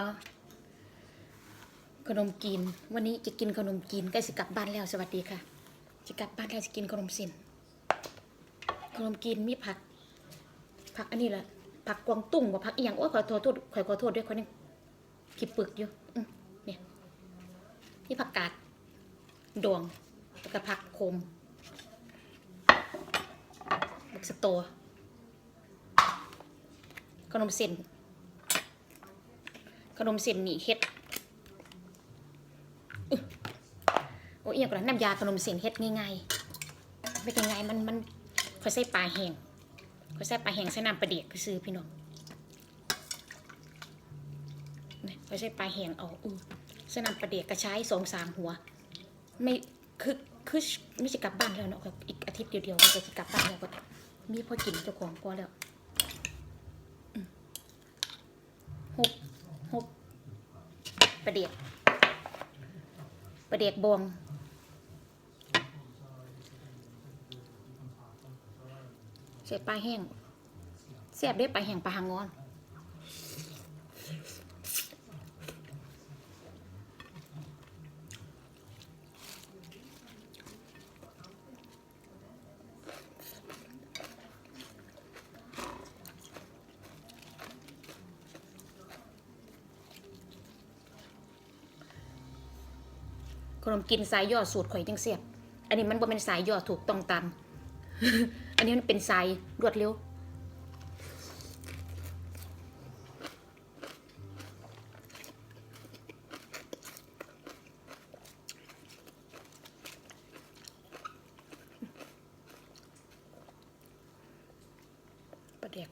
อ๋อขนมจีนวันนี้จะกินขนมจีนใกล้สิกลับบ้านแล้วสวัสดีค่ะ จะกลับบ้านแล้วจะกินขนมส้นขนมจีนมีผัก ผักอันนี้แหละผักกวางตุ้งกับผักอีหยังโอ้ยขอโทษโทษขอขอโทษด้วยคนนึงขีปึกอยู่อืเนี่ยนี่ผักกาดดวงแล้วก็ผักโคมบักสะโตขนมเส้น ขนมเส้นนี่เฮ็ดโอ้ยเอียงกว่าน้ำยาขนมเส้นเฮ็ดง่ายๆไม่ง่ายมันมันค่อยใส่ปลาแห้งค่อยใส่ปลาแห้งใส่น้ำปลาเดียกซื้อพี่น้องนี่ค่อยใส่ปลาแห้งเอาอือใส่น้ำปลาเดียกกระชายสองสามหัว ไม่คือคือไม่จะกลับบ้านแล้วเนาะอีกอาทิตย์เดียวๆก็จะกลับบ้านแล้วก็มีพอกินเจ้าของพอแล้วอืมหก หก ประเดียกประเดียกบวงใส่ปลาแห้งแซ่บได้ปลาแห้งปลาหางอน ขนมกินสายย่อสูตรข่อยจังเสียบ อันนี้มันบ่เป็นสายย่อถูกต้องตามอันนี้มันเป็นสายรวดเร็วประเด็ก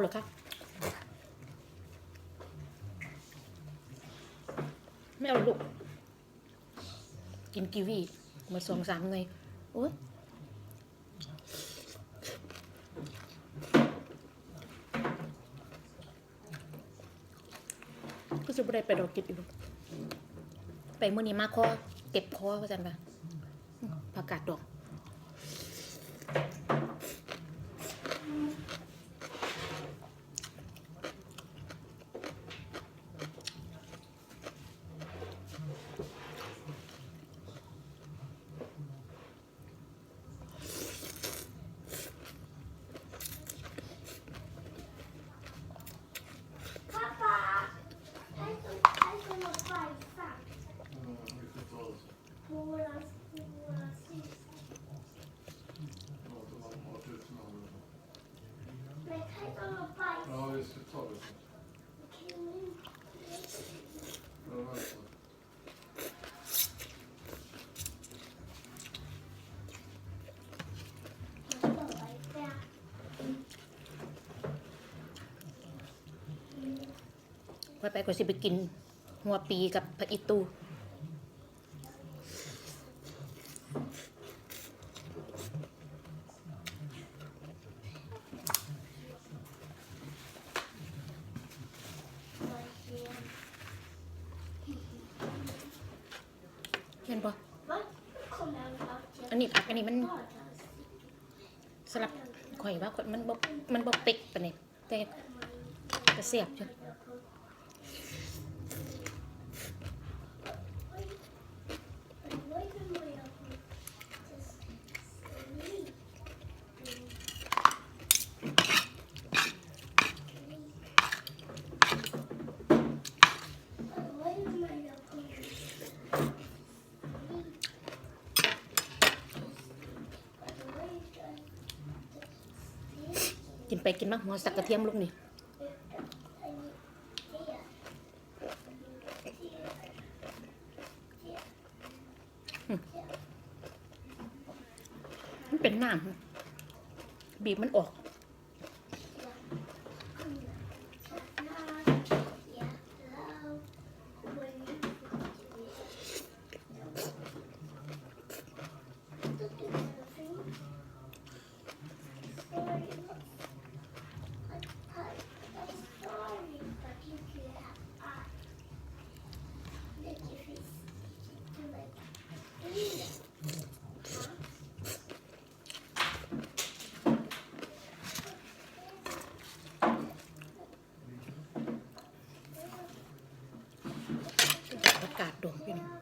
เหรอคะไม่เอาลูก กินกีวีมาสองสามไงโอ้ยก็จะไม่ได้ไปดอกกิดอยู่ไปเมื่อนี้มาคอเก็บคอว่าจันปะผักกาดดอก ไปไปก็สิไปกิน หัวปีกับผักอีตูเห็นปะ Vad kommer han fram till? อันนี้ผักอันนี้มัน Bara สลับข่อยว่าคนมันบ่มันบ่เป็กปานนี้แต่ก็เสียบอยู่ ไปกินมากหัวสักกระเทียมลูกนี่มันเป็นน้ำบีบมันออก Ja. าศดวงพี่น้องมื้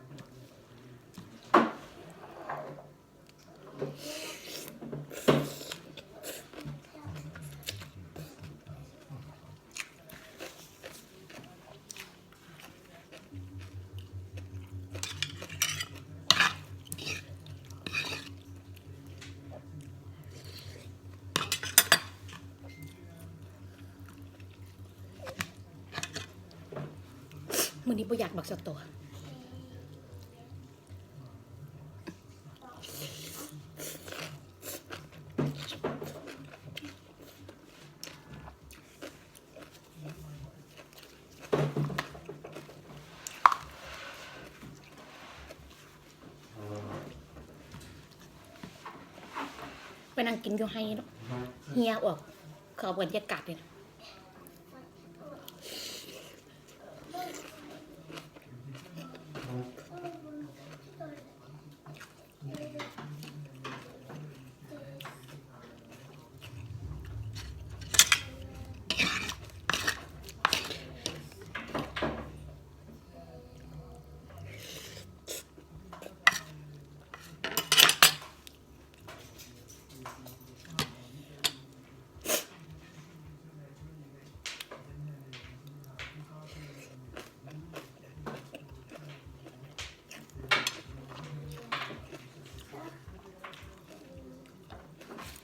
อนี้บ่อยากบักสตัวไปนั่งกินอยู่ให้เนาะเฮียออกเขอาบรรยากาศเลยนะ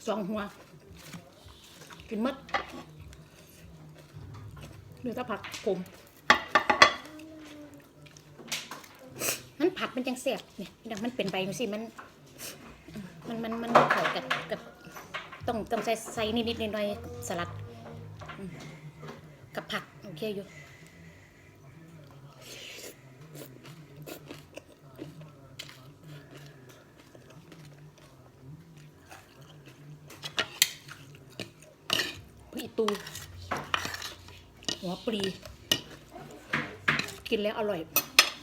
สองหัว กินหมดเดี๋ยวจะผักผมมันผัดมันจังแสบเนี่ยดังมันเป็นใบมันสิมันมันมันมันเข่ากับกับต้องต้องใส่ใส่นิดๆหน่อยๆสลัด กับผัก โอเคอยู่ อีตู หัวปลี กินแล้วอร่อย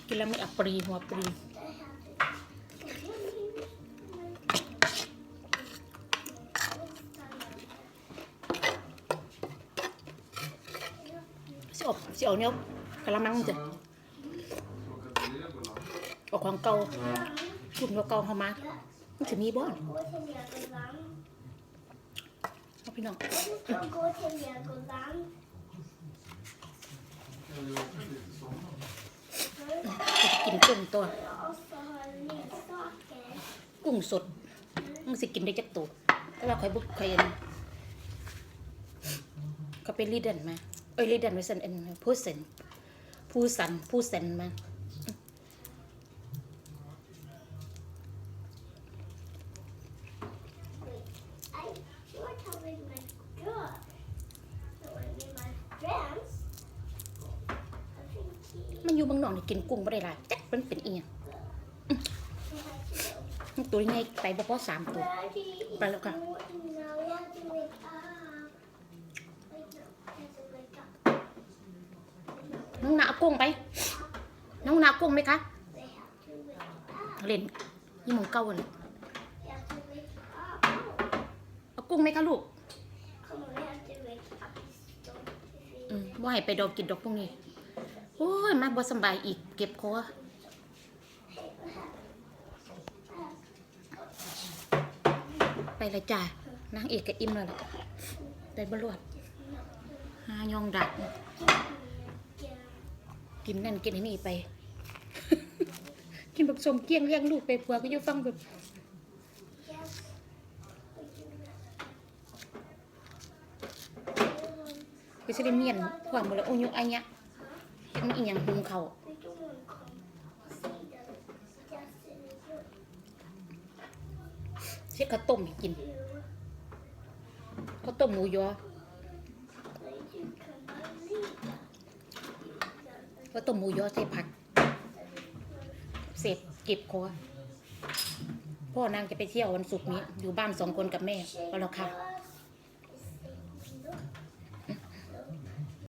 กินแล้วไม่อับปรีหัวปลีสิอบสิเอาเนี้ยกะละมังจ้ะ Plocka ner det bara. เอาของเก่ารุ่นเก่าเข้ามามันจะมีบ้าน Gå till Legoland. เอา พี่น้อง Vi ska gå till Legoland. Kan vi åka lite sommar? จะกินกุ้งตัว Och så har leksaker. กุ้งสดมันสิกินได้จักตัวแต่ว่าคอยบุกคอยอันเขาไปรีดเดนมา เอ้ยรีดเดนไม่สันเอ็นผู้เซนผู้สันผู้เซนมา อยู่บางหนองนี่กินกุ้งไม่ได้ละแจ๊กมันเป็นเอียงตัวยังไงไปบ่พอสามตัว ไปแล้วค่ะน้องนาเอากุ้งไป น้องนากุ้งไหมคะ เล่นยี่มงเก้าเลยเอากุ้งไหมคะลูกว่าให้ไปดอกกินดอกพวกนี้ โอ้ย มาบ่สบายอีกเก็บคอไปเลยจ้านางเอกก็อิ่มแล้วล่ะได้บรวดหายองดัก กินนั่นกินนี่ไป กินบักสมเกี้ยงเลี้ยงลูกไปผัวก็อยู่ฟังแบบก็สิได้เมียนพร้อมหมดแล้วโอ้ยอันเนี้ย เห็นอีหยังหุงเขาเช็ดข้าวต้มให้กินข้าวต้มหมูยอข้าวต้มหมูยอใส่ผัก เสร็จเก็บคอพ่อนางจะไปเที่ยววันศุกร์นี้ อยู่บ้านสองคนกับแม่ก็แล้วค่ะ